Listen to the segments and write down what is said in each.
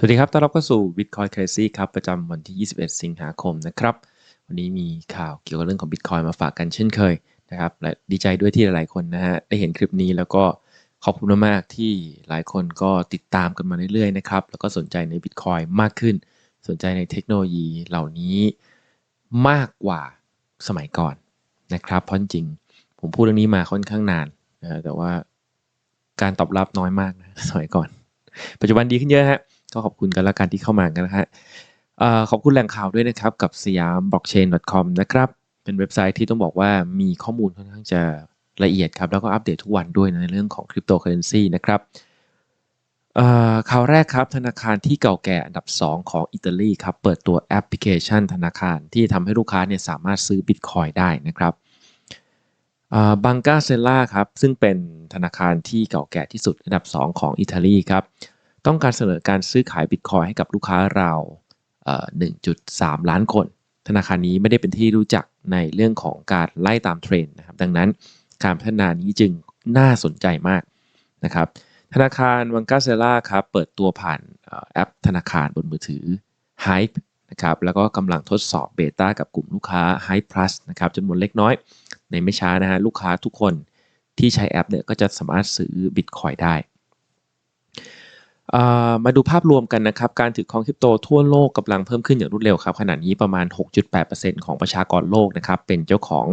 สวัสดีครับ ต้อนรับเข้าสู่ Bitcoin Crazy ครับ ประจำวันที่ 21 สิงหาคมนะครับ วันนี้มีข่าวเกี่ยวกับเรื่องของ Bitcoin มาฝากกันเช่นเคยนะครับ และดีใจด้วยที่หลายๆคนนะฮะได้เห็นคลิปนี้แล้วก็ขอบคุณมากๆที่หลายคนก็ติดตามกันมาเรื่อยๆนะครับ แล้วก็สนใจใน Bitcoin มากขึ้น สนใจในเทคโนโลยีเหล่านี้มากกว่าสมัยก่อนนะครับ เพราะจริงผมพูดเรื่องนี้มาค่อนข้างนานนะแต่ว่าการตอบรับน้อยมากนะสมัยก่อน ปัจจุบันดีขึ้นเยอะฮะ ก็ขอบคุณกันละกันที่เข้ามากันนะฮะขอบคุณแหล่งข่าวด้วยนะครับ กับสยาม blockchain.com นะครับเป็นเว็บไซต์ที่ต้องบอกว่ามีข้อมูลค่อนข้างจะละเอียดครับ แล้วก็อัปเดตทุกวันด้วยในเรื่องของคริปโตเคอเรนซีนะครับข่าวแรกครับ ธนาคารที่เก่าแก่อันดับ 2 ของอิตาลีครับ เปิดตัวแอปพลิเคชันธนาคารที่ทำให้ลูกค้าเนี่ยสามารถซื้อบิตคอยได้นะครับบังกาเซล่าครับ ซึ่งเป็นธนาคารที่เก่าแก่ที่สุดอันดับ 2 ของอิตาลีครับ ต้องการเสนอการซื้อขายบิตคอยให้กับลูกค้าเรา1.3 ล้านคน ธนาคารนี้ไม่ได้เป็นที่รู้จักในเรื่องของการไล่ตามเทรนด์นะครับ ดังนั้นการพัฒนานี้จึงน่าสนใจมากนะครับ ธนาคารวังกาเซล่าครับ เปิดตัวผ่านแอปธนาคารบนมือถือ Hype นะครับ แล้วก็กำลังทดสอบเบต้ากับกลุ่มลูกค้า Hype Plus นะครับจำนวนเล็กน้อย ในไม่ช้านะฮะลูกค้าทุกคนที่ใช้แอปเนี่ยก็จะสามารถซื้อบิตคอยได้ มาดูภาพรวมกันนะครับ การถือครองคริปโตทั่วโลกกำลังเพิ่มขึ้นอย่างรวดเร็วครับ ขณะนี้ประมาณ 6.8%ของประชากรโลกนะครับ เป็นเจ้าของ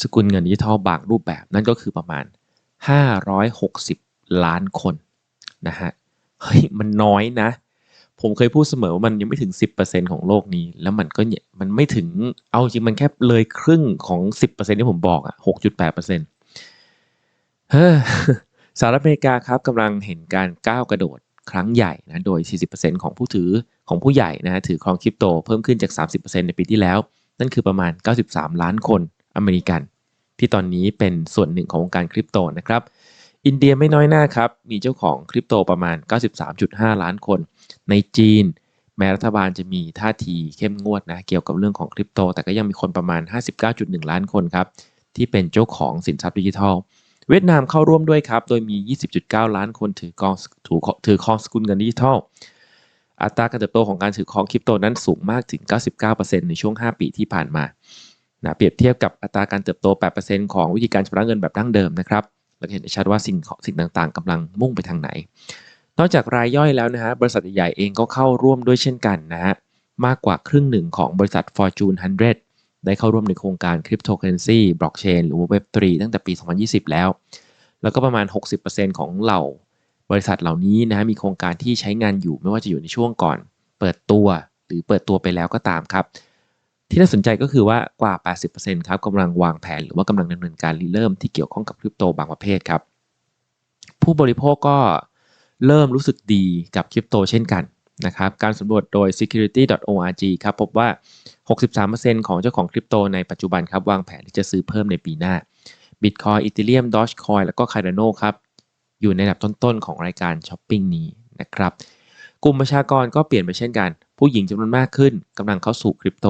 สกุลเงินดิจิทัลบางรูปแบบ นั่นก็คือประมาณ 560 ล้านคนนะฮะ เฮ้ย มันน้อยนะ ผมเคยพูดเสมอว่ามันยังไม่ถึง 10%ของโลกนี้ แล้วมันก็เนี่ยมันไม่ถึง เอาจริงมันแค่เลยครึ่งของ 10%ที่ผมบอกอะ6.8%เฮ้อสหรัฐอเมริกาครับกำลังเห็นการก้าวกระโดด ครั้งใหญ่นะโดย 40%ของผู้ถือของผู้ใหญ่นะถือครองคริปโตเพิ่มขึ้นจาก 30%ในปีที่แล้ว นั่นคือประมาณ 93 ล้านคนอเมริกัน ที่ตอนนี้เป็นส่วนหนึ่งของวงการคริปโตนะครับอินเดียไม่น้อยหน้าครับ มีเจ้าของคริปโตประมาณ 93.5 ล้านคน ในจีน แม้รัฐบาลจะมีท่าทีเข้มงวดนะเกี่ยวกับเรื่องของคริปโต แต่ก็ยังมีคนประมาณ 59.1 ล้านคนครับ ที่เป็นเจ้าของสินทรัพย์ดิจิทัล เวียดนามเข้าร่วมด้วยครับ โดยมี 20.9 ล้านคนถือกองถือถือครองสกุลเงินดิจิทัล อัตราการเติบโตของการถือครองคริปโตนั้นสูงมากถึง 99%ในช่วง 5 ปีที่ผ่านมานะเปรียบเทียบกับอัตราการเติบโต 8%ของวิธีการชำระเงินแบบดั้งเดิมนะครับเราเห็นได้ชัดว่าสิ่งสิ่งต่างๆกำลังมุ่งไปทางไหน นอกจากรายย่อยแล้วนะฮะบริษัทใหญ่เองก็เข้าร่วมด้วยเช่นกันนะฮะมากกว่าครึ่งหนึ่งของบริษัท Fortune 100 ได้เข้าร่วมในโครงการคริปโตเคอเรนซีบล็อกเชนหรือว่า Web3 ตั้งแต่ปี 2020 แล้ว แล้วก็ประมาณ 60%ของเหล่าบริษัทเหล่านี้นะฮะมีโครงการที่ใช้งานอยู่ไม่ว่าจะอยู่ในช่วงก่อน เปิดตัวหรือเปิดตัวไปแล้วก็ตามครับ ที่น่าสนใจก็คือว่ากว่า 80%ครับกำลังวางแผนหรือว่ากำลังดำเนินการริเริ่มที่เกี่ยวข้องกับคริปโตบางประเภทครับ ผู้บริโภคก็เริ่มรู้สึกดีกับคริปโตเช่นกัน นะครับการสำรวจโดย security.org ครับพบว่า 63%ของเจ้าของคริปโตในปัจจุบันครับวางแผนที่จะซื้อเพิ่มในปีหน้า Bitcoin Ethereum Dogecoin แล้วก็ Cardano ครับอยู่ในอันดับต้นๆ ของรายการช้อปปิ้งนี้นะครับกลุ่มประชากรก็เปลี่ยนไปเช่นกัน ผู้หญิงจำนวนมากขึ้นกำลังเข้าสู่คริปโต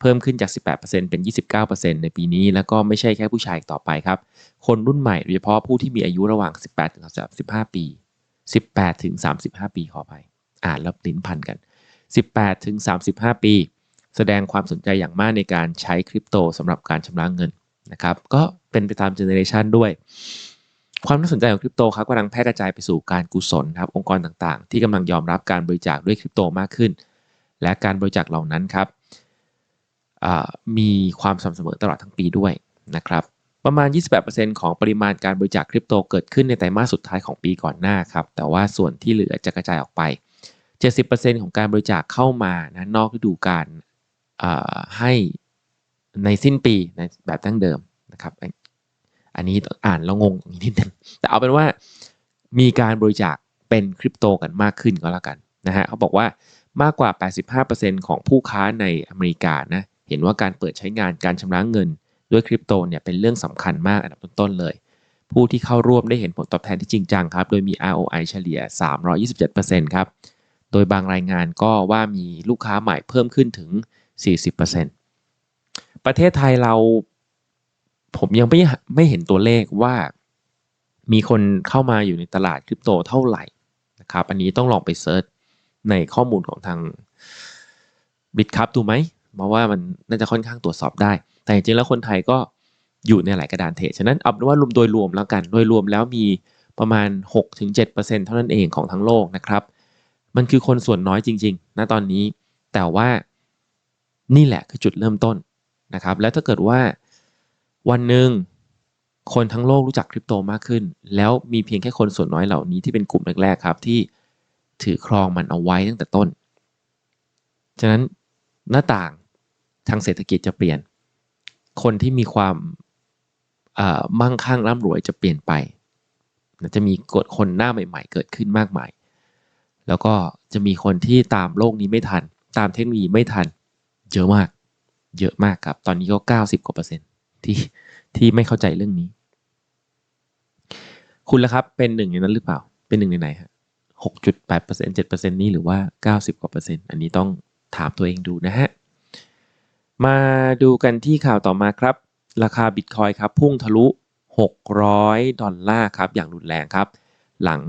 เพิ่มขึ้นจาก 18%เป็น 29%ในปีนี้ แล้วก็ไม่ใช่แค่ผู้ชายต่อไปครับ คนรุ่นใหม่โดยเฉพาะผู้ที่มีอายุระหว่าง 18ถึง35 ปี 18-35 ปีขออภัย อ่านแล้วลิ้นพันกัน 18 ถึง 35 ปี แสดงความสนใจอย่างมากในการใช้คริปโตสำหรับการชำระเงินนะครับ ก็เป็นไปตามเจเนเรชันด้วย ความน่าสนใจของคริปโตครับกำลังแพร่กระจายไปสู่การกุศลครับองค์กรต่างๆ ที่กำลังยอมรับการบริจาคด้วยคริปโตมากขึ้น และการบริจาคเหล่านั้นครับมีความสม่ำเสมอตลอดทั้งปีด้วยนะครับประมาณ 28%ของปริมาณการบริจาคคริปโตเกิดขึ้นในไตรมาสสุดท้ายของปีก่อนหน้าครับ แต่ว่าส่วนที่เหลือจะกระจายออกไป 70%ของการบริจาคเข้ามานะนอกฤดูกาลให้ในสิ้นปีในแบบตั้งเดิมนะครับ อันนี้อ่านแล้วงงนิดนึงแต่เอาเป็นว่ามีการบริจาคเป็นคริปโตกันมากขึ้นก็แล้วกันนะฮะเขาบอกว่ามากกว่า 85%ของผู้ค้าในอเมริกานะเห็นว่าการเปิดใช้งานการชำระเงินด้วยคริปโตเนี่ยเป็นเรื่องสำคัญมากอันดับต้นๆเลย ผู้ที่เข้าร่วมได้เห็นผลตอบแทนที่จริงจังครับ โดยมี ROI เฉลี่ย 327%ครับ โดยบางรายงานก็ว่ามีลูกค้าใหม่เพิ่มขึ้นถึง 40%ประเทศไทยเราผมยังไม่ไม่เห็นตัวเลขว่ามีคนเข้ามาอยู่ในตลาดคริปโตเท่าไหร่นะครับอันนี้ต้องลองไปเซิร์ชในข้อมูลของทางบิตครับดูไหมเพราะว่ามันน่าจะค่อนข้างตรวจสอบได้ แต่จริงๆแล้วคนไทยก็อยู่ในหลายกระดานเทรดฉะนั้นเอาเป็นว่ารวมโดยรวมแล้วกัน โดยรวมแล้วมีประมาณ 6-7%เท่านั้นเองของทั้งโลกนะครับ มันคือคนส่วนน้อยจริงๆณตอนนี้ แต่ว่านี่แหละคือจุดเริ่มต้นนะครับ แล้วถ้าเกิดว่าวันหนึ่งคนทั้งโลกรู้จักคริปโตมากขึ้น แล้วมีเพียงแค่คนส่วนน้อยเหล่านี้ที่เป็นกลุ่มแรกๆครับที่ถือครองมันเอาไว้ตั้งแต่ต้น ฉะนั้นหน้าต่างทางเศรษฐกิจจะเปลี่ยน คนที่มีความมั่งคั่งร่ำรวยจะเปลี่ยนไป จะมีกฎคนหน้าใหม่ ๆ เกิดขึ้นมากมาย แล้วก็จะมีคนที่ตามโลกนี้ไม่ทัน ตามเทคโนโลยีไม่ทัน เยอะมาก เยอะมากครับ ตอนนี้ก็ 90 กว่าเปอร์เซ็นต์ที่ที่ไม่เข้าใจเรื่องนี้ คุณละครับ เป็นหนึ่งในนั้นหรือเปล่า เป็นหนึ่งในไหนฮะหกจุดแปดเปอร์เซ็นต์เจ็ดเปอร์เซ็นต์นี้หรือว่าเก้าสิบกว่าเปอร์เซ็นต์ อันนี้ต้องถามตัวเองดูนะฮะ มาดูกันที่ข่าวต่อมาครับ ราคาบิตคอยครับพุ่งทะลุ 600 ดอลลาร์ครับ อย่างรุนแรงครับ หลัง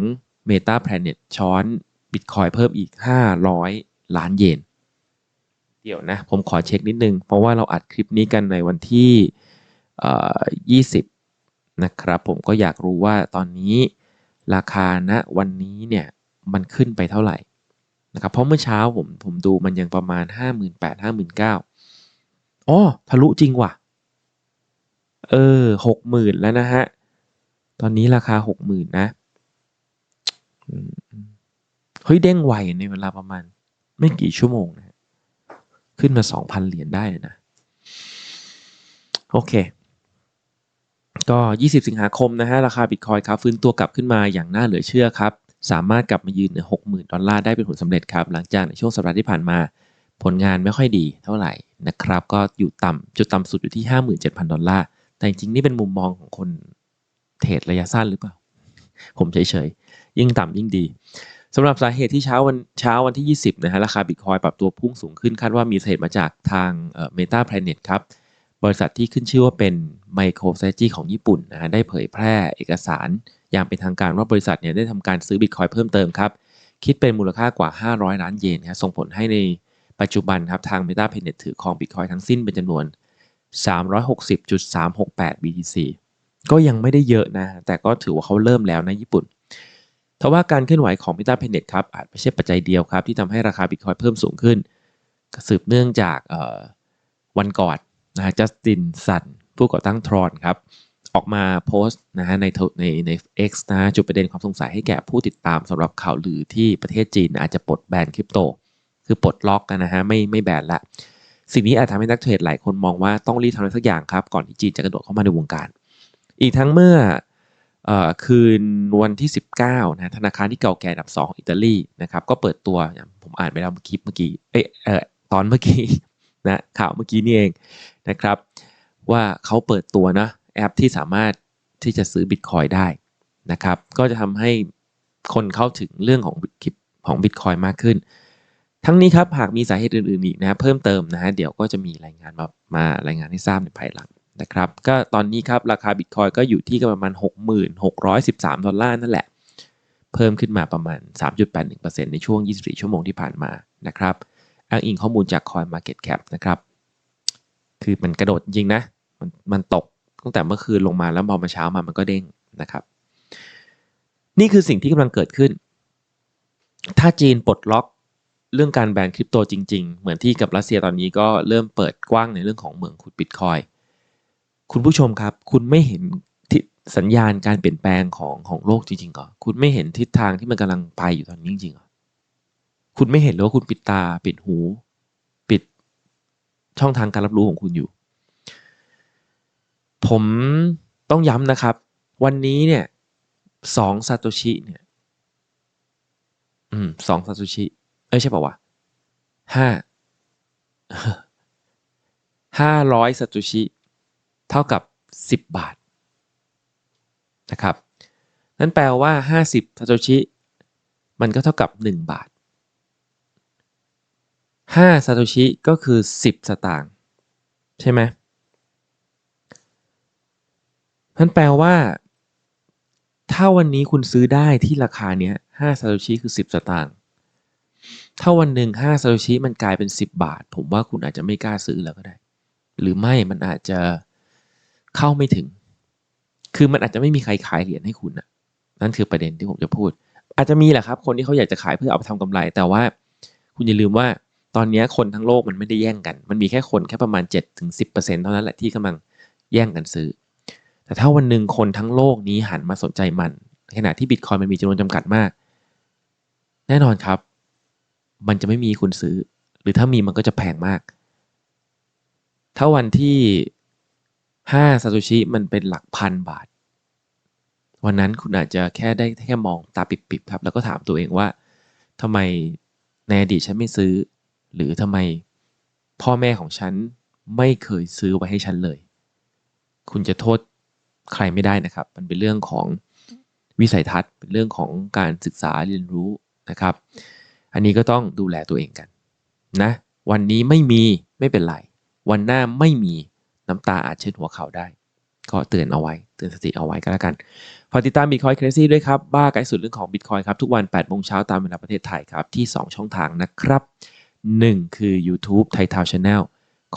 Meta Planet ช้อน บิตคอยเพิ่มอีก 500 ล้านเยน เดี๋ยวนะ ผมขอเช็คนิดนึง เพราะว่าเราอัดคลิปนี้กันในวันที่ 20 นะครับ ผมก็อยากรู้ว่าตอนนี้ราคาณนะวันนี้เนี่ยมันขึ้นไปเท่าไหร่นะครับ เพราะเมื่อเช้าผมผมดูมันยังประมาณ 58 59,000อ๋อทะลุจริงว่ะ เออหกหมื่นแล้วนะฮะ ตอนนี้ราคาหกหมื่นนะ เฮ้ยเด้งไวในเวลาประมาณ ไม่กี่ชั่วโมงนะขึ้นมาสองพันเหรียญได้เลยนะ โอเค ก็ 20 สิงหาคมนะฮะ ราคาบิตคอยครับ ฟื้นตัวกลับขึ้นมาอย่างน่าเหลือเชื่อครับ สามารถกลับมายืนเหนือ 60,000 ดอลลาร์ได้เป็นผลสำเร็จครับ หลังจากในช่วงสัปดาห์ที่ผ่านมา ผลงานไม่ค่อยดีเท่าไหร่นะครับ ก็อยู่ต่ำจุดต่ำสุดอยู่ที่ 57,000 ดอลลาร์แต่จริงๆนี่เป็นมุมมองของคนเทรดระยะสั้นหรือเปล่า ผมเฉยๆ ยิ่งต่ำยิ่งดี สำหรับสาเหตุที่เช้าวันเช้าวันที่ 20 นะฮะราคาบิตคอยปรับตัวพุ่งสูงขึ้นคาดว่ามีสาเหตุมาจากทางเอ่อ Meta Planet ครับ บริษัทที่ขึ้นชื่อว่าเป็น MicroStrategy ของญี่ปุ่นนะฮะได้เผยแพร่เอกสาร อย่างเป็นทางการว่าบริษัทเนี่ยได้ทำการซื้อบิตคอยเพิ่มเติมครับ คิดเป็นมูลค่ากว่า 500 ล้านเยนครับส่งผลให้ในปัจจุบันครับทาง Meta Planet ถือครองบิตคอยทั้งสิ้นเป็นจำนวน 360.368 BTC ก็ยังไม่ได้เยอะนะ แต่ก็ถือว่าเขาเริ่มแล้วนะญี่ปุ่น ทว่าการเคลื่อนไหวของมิตาเพนเน็ตครับอาจไม่ใช่ปัจจัยเดียวครับ ที่ทำให้ราคาบิตคอยเพิ่มสูงขึ้น สืบเนื่องจากวันก่อนนะฮะจัสตินสันผู้ก่อตั้งทรอนครับออกมาโพสต์นะฮะในในใน X นะจุดประเด็นความสงสัยให้แก่ผู้ติดตามสำหรับข่าวลือที่ประเทศจีนอาจจะปลดแบนคริปโต คือปลดล็อกกันนะฮะไม่ไม่แบนละ สิ่งนี้อาจทำให้นักเทรดหลายคนมองว่าต้องรีบทำอะไรสักอย่างครับ ก่อนที่จีนจะกระโดดเข้ามาในวงการ อีกทั้งเมื่อ คืนวันที่ 19นะธนาคารที่เก่าแก่อันดับ2ของอิตาลีนะครับก็เปิดตัวผมอ่านไปแล้วเมื่อกี้เมื่อกี้เอเอตอนเมื่อกี้นะข่าวเมื่อกี้นี่เองนะครับ ว่าเขาเปิดตัวนะแอปที่สามารถที่จะซื้อบิตคอยได้นะครับ ก็จะทำให้คนเข้าถึงเรื่องของคลิปของบิตคอยมากขึ้น ทั้งนี้ครับหากมีสาเหตุอื่นๆอีกนะเพิ่มเติมนะฮะเดี๋ยวก็จะมีรายงานมามารายงานให้ทราบในภายหลัง นะครับก็ตอนนี้ครับราคาบิตคอยก็อยู่ที่ประมาณ6613 ดอลลาร์นั่นแหละ เพิ่มขึ้นมาประมาณ 3.81%ในช่วง 24 ชั่วโมงที่ผ่านมานะครับอ้างอิงข้อมูลจาก Coin Market Cap นะครับ คือมันกระโดดจริงนะ มันมันตกตั้งแต่เมื่อคืนลงมาแล้วพอมาเช้ามามันก็เด้งนะครับ นี่คือสิ่งที่กำลังเกิดขึ้น ถ้าจีนปลดล็อกเรื่องการแบนคริปโตจริง ๆ เหมือนที่กับรัสเซียตอนนี้ก็เริ่มเปิดกว้างในเรื่องของเหมืองขุดบิตคอย คุณผู้ชมครับ คุณไม่เห็นสัญญาณการเปลี่ยนแปลงของของโลกจริงๆเหรอคุณไม่เห็นทิศทางที่มันกำลังไปอยู่ตอนนี้จริงๆเหรอคุณไม่เห็นหรือว่าคุณปิดตาปิดหู ปิดช่องทางการรับรู้ของคุณอยู่ ผมต้องย้ำนะครับ วันนี้เนี่ยสองซาโตชิเนี่ย อืมสองซาโตชิเอ้ยใช่ป่าวะห้าห้าร้อยซาโตชิ เท่ากับ 10 บาทนะครับนั่นแปลว่า 50ซาโตชิ มันก็เท่ากับ 1 บาท 5ซาโตชิก็คือ 10 สตางค์ใช่ไหมนั่นแปลว่า ถ้าวันนี้คุณซื้อได้ที่ราคาเนี้ย5ซาโตชิคือ 10 สตางค์ถ้าวันหนึ่งห้าซาโตชิมันกลายเป็นสิบบาท ผมว่าคุณอาจจะไม่กล้าซื้อแล้วก็ได้ หรือไม่มันอาจจะ เข้าไม่ถึง คือมันอาจจะไม่มีใครขายเหรียญให้คุณนะนั่นคือประเด็นที่ผมจะพูด อาจจะมีแหละครับ คนที่เขาอยากจะขายเพื่อเอาไปทำกำไร แต่ว่า คุณอย่าลืมว่าตอนนี้คนทั้งโลกมันไม่ได้แย่งกัน มันมีแค่คนแค่ประมาณ7ถึง10%เท่านั้นแหละที่กำลังแย่งกันซื้อ แต่ถ้าวันหนึ่งคนทั้งโลกนี้หันมาสนใจมัน ขณะที่บิตคอยมันมีจำนวนจำกัดมาก แน่นอนครับ มันจะไม่มีคุณซื้อ หรือถ้ามีมันก็จะแพงมาก ถ้าวันที่ ห้าซาโตชิมันเป็นหลักพันบาท วันนั้นคุณอาจจะแค่ได้แค่มองตาปิบๆครับ แล้วก็ถามตัวเองว่าทำไมในอดีตฉันไม่ซื้อ หรือทำไมพ่อแม่ของฉันไม่เคยซื้อไว้ให้ฉันเลย คุณจะโทษใครไม่ได้นะครับ มันเป็นเรื่องของวิสัยทัศน์ เป็นเรื่องของการศึกษาเรียนรู้นะครับ อันนี้ก็ต้องดูแลตัวเองกันนะ วันนี้ไม่มีไม่เป็นไร วันหน้าไม่มี น้ำตาอาจเช็ดหัวเข่าได้ ก็เตือนเอาไว้ เตือนสติเอาไว้ก็แล้วกันฝากติดตาม Bitcoin Crazy ด้วยครับ บ้าไกลสุดเรื่องของ Bitcoin ครับ ทุกวัน8โมงเช้าตามเวลาประเทศไทยครับ ที่ 2 ช่องทางนะครับ 1 คือ YouTube Thai Town Channel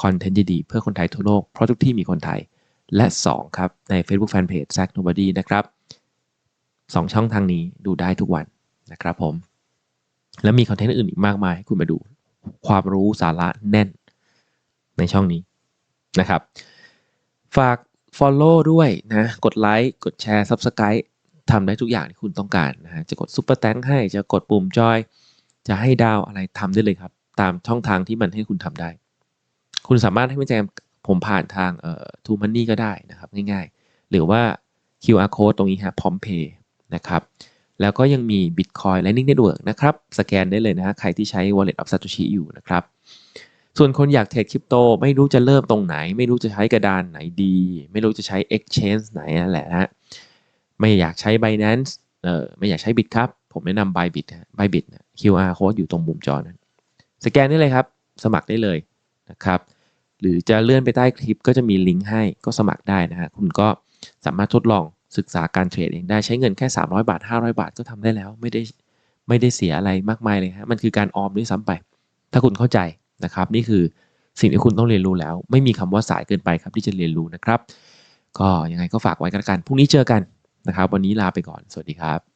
คอนเทนต์ดีๆเพื่อคนไทยทั่วโลก เพราะทุกที่มีคนไทย และ 2 ครับ ใน Facebook Fanpage Zack Nobody นะครับ 2 ช่องทางนี้ดูได้ทุกวันนะครับผม และมีคอนเทนต์อื่นอีกมากมายให้คุณมาดู ความรู้สาระแน่นในช่องนี้ นะครับ ฝาก Follow ด้วยนะ กดไลค์ กดแชร์ Subscribe ทำได้ทุกอย่างที่คุณต้องการนะฮะ จะกดซุปเปอร์แตงให้ จะกดปุ่มจอย จะให้ดาวอะไรทำได้เลยครับ ตามช่องทางที่มันให้คุณทำได้ คุณสามารถให้แจมผมผ่านทางเอ่อทูมันนี่ก็ได้นะครับ ง่ายๆ หรือว่า QR code ตรงนี้ฮะพร้อมเพย์นะครับ แล้วก็ยังมี Bitcoin Lightning Network นะครับ สแกนได้เลยนะฮะใครที่ใช้ Wallet of Satoshi อยู่นะครับ ส่วนคนอยากเทรดคริปโตไม่รู้จะเริ่มตรงไหน ไม่รู้จะใช้กระดานไหนดี ไม่รู้จะใช้ Exchange ไหนนั่นแหละฮะไม่อยากใช้ Binance เออไม่อยากใช้ Bit ครับ ผมแนะนำ Bybit Bybit QR code อยู่ตรงมุมจอนั้น สแกนได้เลยครับ สมัครได้เลยนะครับ หรือจะเลื่อนไปใต้คลิปก็จะมีลิงก์ให้ก็สมัครได้นะฮะคุณก็สามารถทดลองศึกษาการเทรดเองได้ใช้เงินแค่ 300 บาท 500 บาทก็ทำได้แล้ว ไม่ได้ไม่ได้เสียอะไรมากมายเลยฮะมันคือการออมด้วยซ้ำไป ถ้าคุณเข้าใจ นะครับนี่คือสิ่งที่คุณต้องเรียนรู้แล้ว ไม่มีคำว่าสายเกินไปครับที่จะเรียนรู้นะครับ ก็ยังไงก็ฝากไว้กันกันพรุ่งนี้เจอกันนะครับ วันนี้ลาไปก่อนสวัสดีครับ